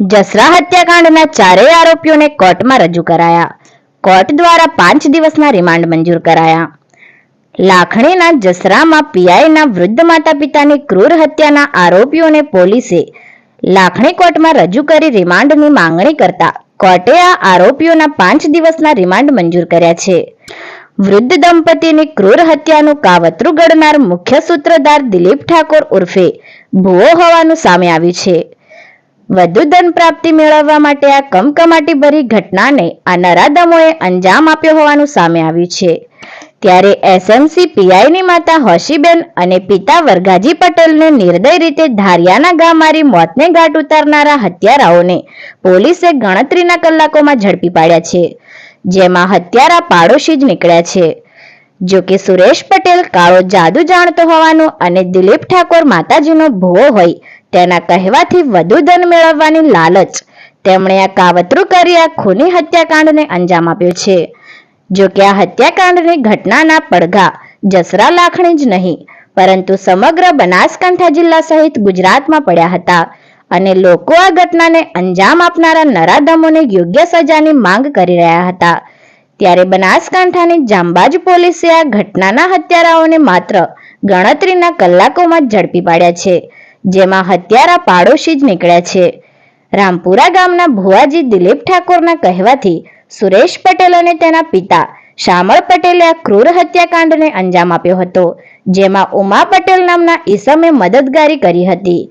જસરા હત્યાકાંડના ચારેય આરોપીઓને કોર્ટમાં રજૂ કરાયા. કોર્ટ દ્વારા પાંચ દિવસના રિમાન્ડ મંજૂર કરાયા. લાખણીના જસરામાં પીઆઈના વૃદ્ધ માતા પિતાની ક્રૂર હત્યાના આરોપીઓને પોલીસે લાખણી કોર્ટમાં રજૂ કરી રિમાન્ડની માંગણી કરતા કોર્ટે આ આરોપીઓના પાંચ દિવસના રિમાન્ડ મંજૂર કર્યા છે. વૃદ્ધ દંપતીની ક્રૂર હત્યાનું કાવતરું ઘડનાર મુખ્ય સૂત્રધાર દિલીપ ઠાકોર ઉર્ફે ભુવો હોવાનું સામે આવ્યું છે. વધુ ધન પ્રાપ્તિ મેળવવા માટે આ કમકમાટી ભરી ઘટનાને આ નરાધમોએ અંજામ આપ્યો હોવાનું સામે આવ્યું છે. ત્યારે એસએમસી પીઆઈની માતા હોશીબેન અને પિતા વરગાજી પટેલને નિર્દય રીતે ધારિયાના ગા મારી મોતને ઘાટ ઉતારનારા હત્યારાઓને પોલીસે ગણતરીના કલાકોમાં ઝડપી પાડ્યા છે, જેમાં હત્યારા પાડોશી જ નીકળ્યા છે. જો કે સુરેશ પટેલ કાળો જાદુ જાણતો હોવાનું અને દિલીપ ઠાકોર માતાજીનો ભોવો હોય તેના કહેવાથી વધુ ધન મેળવવાની લાલચ. તેમણે આ કાવતરું કરી આ ખૂની હત્યાકાંડને અંજામ આપ્યો છે. જો કે આ હત્યાકાંડની ઘટનાના પડઘા જસરા લાખણી જ નહીં, પરંતુ સમગ્ર બનાસકાંઠા જિલ્લા સહિત ગુજરાતમાં પડ્યા હતા અને લોકો આ ઘટનાને અંજામ આપનારા નરાધમોને યોગ્ય સજાની માંગ કરી રહ્યા હતા. ત્યારે બનાસકાંઠાની જાંબાજ પોલીસે આ ઘટનાના હત્યારાઓને માત્ર ગણતરીના કલાકોમાં જ ઝડપી પાડ્યા છે. જેમાં હત્યારા પાડોશી જ નીકળ્યા છે. રામપુરા ગામના ભુવાજી દિલીપ ઠાકોરના કહેવાથી સુરેશ પટેલ અને તેના પિતા શામળ પટેલે આ ક્રૂર હત્યાકાંડને અંજામ આપ્યો હતો, જેમાં ઉમા પટેલ નામના ઈસમે મદદગારી કરી હતી.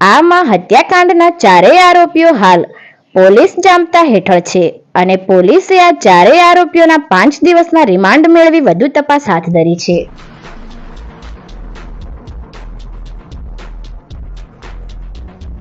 આમાં હત્યાકાંડના ચારેય આરોપીઓ હાલ પોલીસ જામતા હેઠળ છે અને પોલીસે આ ચારેય આરોપીઓના પાંચ દિવસના રિમાન્ડ મેળવી વધુ તપાસ હાથ ધરી છે.